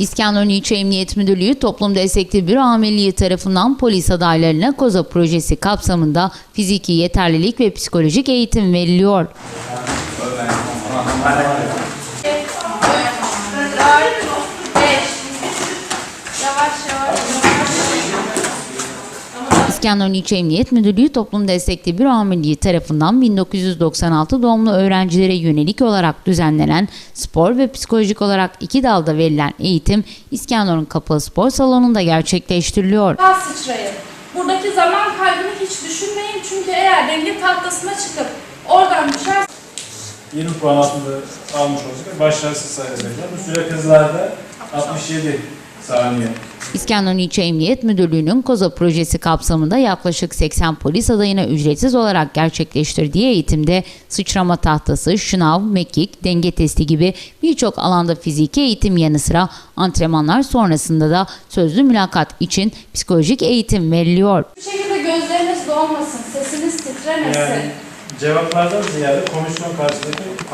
İskenderun İlçe Emniyet Müdürlüğü Toplum Destekli Büro Amirliği tarafından polis adaylarına KOZA projesi kapsamında fiziki yeterlilik ve psikolojik eğitim veriliyor. İskenderun İlçe Emniyet Müdürlüğü Toplum Destekli Büro Amirliği tarafından 1996 doğumlu öğrencilere yönelik olarak düzenlenen spor ve psikolojik olarak iki dalda verilen eğitim İskenderun Kapalı Spor Salonu'nda gerçekleştiriliyor. Daha sıçrayın. Buradaki zaman kaybını hiç düşünmeyin çünkü eğer denge tahtasına çıkıp oradan düşer 20 puan altında almış olacak. Başarısız sayılacaklar. Bu süre kızlarda 67 saniye. İskenderun İlçe Emniyet Müdürlüğü'nün KOZA projesi kapsamında yaklaşık 80 polis adayına ücretsiz olarak gerçekleştirdiği eğitimde sıçrama tahtası, şınav, mekik, denge testi gibi birçok alanda fiziki eğitim yanı sıra antrenmanlar sonrasında da sözlü mülakat için psikolojik eğitim veriliyor. bir şekilde gözleriniz dolmasın, sesiniz titremesin. Yani cevaplardan ziyade komisyon karşısındaki